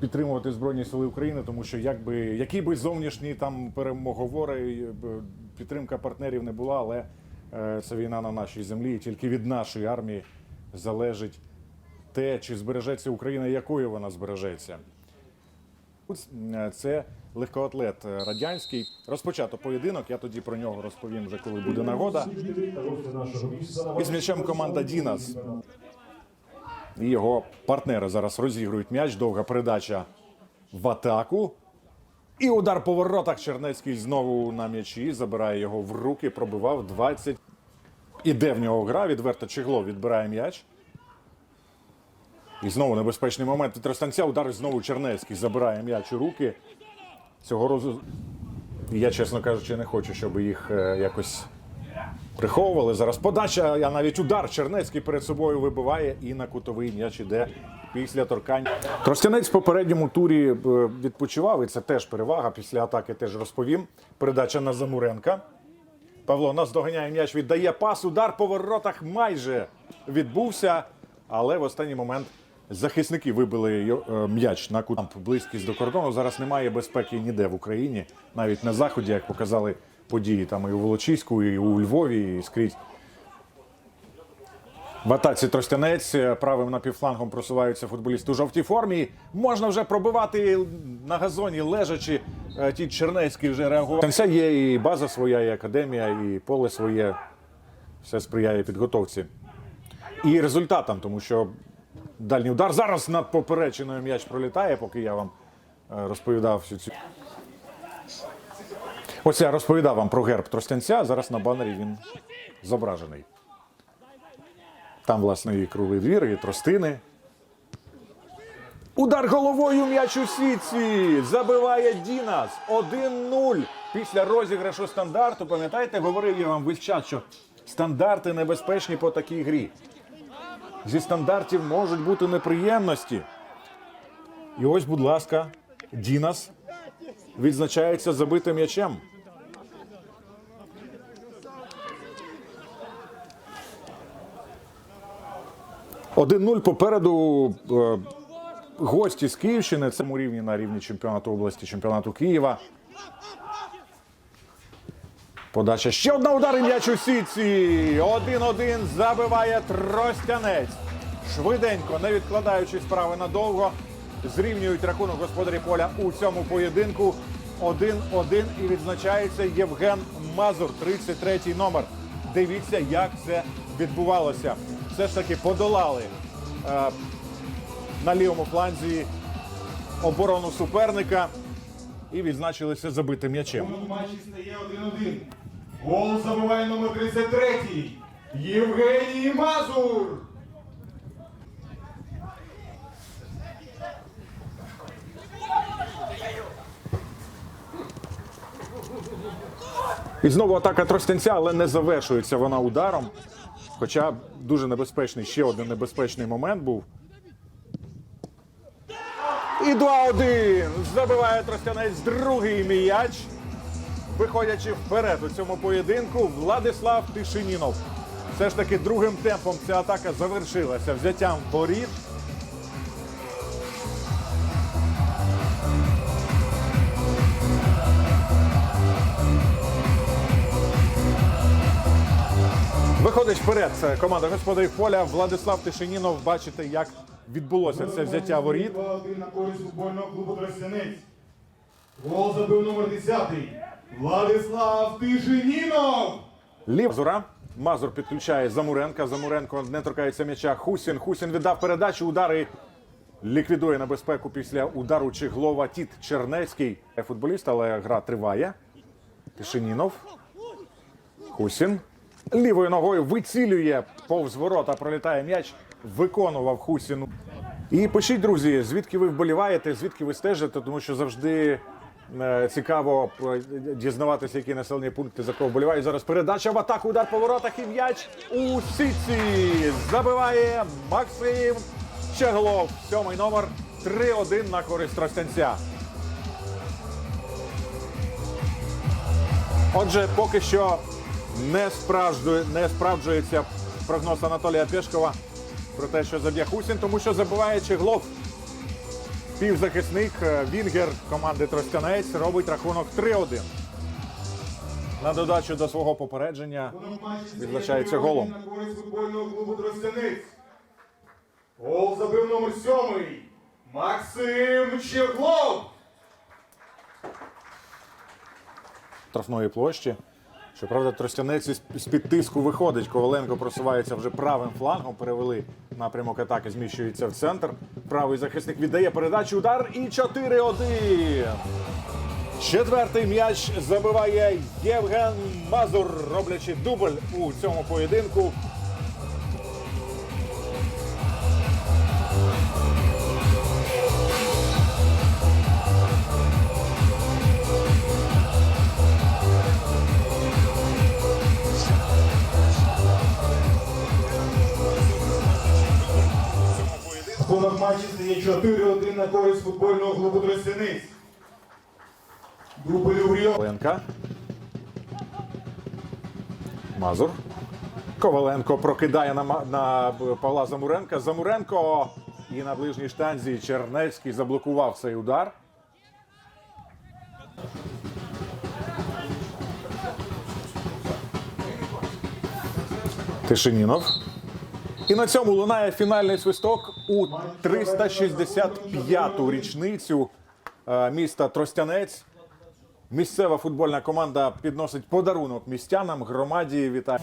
підтримувати Збройні Сили України, тому що якби які би зовнішні там перемоговори, е, підтримка партнерів не була, але е, це війна на нашій землі, і тільки від нашої армії залежить те, чи збережеться Україна, якою вона збережеться. Е, Це легкоатлет радянський. Розпочато поєдинок. Я тоді про нього розповім вже коли буде нагода. Із м'ячем команда Дінас. І його партнери зараз розігрують м'яч. Довга передача в атаку. І удар по воротах. Чернецький знову на м'ячі. Забирає його в руки. Пробивав 20. Іде в нього гра. Відверто Чеглов відбирає м'яч. І знову небезпечний момент від Ростанця. Удар знову Чернецький забирає м'яч у руки. Цього разу я, чесно кажучи, не хочу, щоб їх е, якось приховували. Зараз подача, а навіть удар Чернецький перед собою вибиває і на кутовий м'яч іде після торкань. Тростянець в попередньому турі е, відпочивав, і це теж перевага. Після атаки теж розповім. Передача на Замуренка. Павло нас доганяє м'яч, віддає пас. Удар по воротах майже відбувся, але в останній момент захисники вибили е, м'яч на кутам близькість до кордону. Зараз немає безпеки ніде в Україні, навіть на заході, як показали події там і у Волочиську, і у Львові, і скрізь. В атаці Тростянець е, правим напівфлангом просуваються футболісти у жовтій формі. Можна вже пробивати на газоні, лежачи. Е, Ті Чернецький вже реагував. Там вся є і база своя, і академія, і поле своє. Все сприяє підготовці. І результатам, тому що дальній удар зараз над поперечиною м'яч пролітає, поки я вам е, розповідав всю цю. Ось я розповідав вам про герб Тростянця. Зараз на банері він зображений. Там, власне, і круглий двір, і тростини. Удар головою м'яч у сітці. Забиває Дінас. 1-0 після розіграшу стандарту. Пам'ятаєте, говорив я вам весь час, що стандарти небезпечні по такій грі. Зі стандартів можуть бути неприємності. І ось, будь ласка, Дінас відзначається забитим м'ячем. Один 0 попереду е, гості з Київщини. Це рівні на рівні чемпіонату області, чемпіонату Києва. Подача ще одна удар і м'яч у сітці. 1-1 забиває Тростянець. Швиденько, не відкладаючи справи надовго, зрівнюють рахунок господарі поля у цьому поєдинку. 1-1 і відзначається Євген Мазур, 33-й номер. Дивіться, як це відбувалося. Все ж таки подолали е, на лівому фланзі оборону суперника і відзначилися забитим м'ячем. У матчі стає 1-1. Гол забиває номер 33 Євгеній Мазур. І знову атака Тростянця, але не завершується вона ударом. Хоча дуже небезпечний, ще один небезпечний момент був. І 2-1. Забиває Тростянець другий м'яч. Виходячи вперед у цьому поєдинку, Владислав Тишинінов. Все ж таки другим темпом ця атака завершилася взяттям воріт. Виходить вперед команда господарів поля. Владислав Тишинінов. Бачите, як відбулося це взяття воріт. на користь футбольного клубу Тростянець. Гол забив номер 10 Владислав Тишинінов. Лів Зура. Мазур підключає Замуренка. Замуренко не торкається м'яча. Хусін. Хусін віддав передачу. Удари ліквідує небезпеку після удару Чиглова. Тіт Чернецький. Футболіст, але гра триває. Тишинінов. Хусін. Лівою ногою вицілює повз ворота. Пролітає м'яч. Виконував Хусін. І пишіть, друзі, звідки ви вболіваєте, звідки ви стежите, тому що завжди е, цікаво е, дізнаватися, які населені пункти за кого вболівають. Зараз передача в атаку, удар по воротах і м'яч у сітці. Забиває Максим Чеглов. Сьомий номер 3-1 на користь Тростянця. Отже, поки що не, справждує, не справджується прогноз Анатолія Пєшкова про те, що заб'є Хусін, тому що забиває Чеглов. Півзахисник е, Вінгер команди Тростянець робить рахунок 3-1. На додачу до свого попередження Відзначається голом. На користь футбольного клубу Тростянець. Гол забив номер сьомий. Максим Чеглов. штрафної площі. Щоправда, Тростянець із- з-під тиску виходить. Коваленко просувається вже правим флангом. Перевели напрямок атаки, зміщується в центр. Правий захисник віддає передачу. Удар і 4-1. Четвертий м'яч забиває Євген Мазур, роблячи дубль у цьому поєдинку. Рахунок матчі стає 4-1 на користь футбольного клубу Тростянець. Дубль у Ріо. Коваленка. Мазур. Коваленко прокидає на, на Павла Замуренка. Замуренко і на ближній штанзі Чернецький заблокував цей удар. Тишинінов. І на цьому лунає фінальний свисток у 365-ту річницю е, міста Тростянець. Місцева футбольна команда підносить подарунок містянам громаді. Вітає.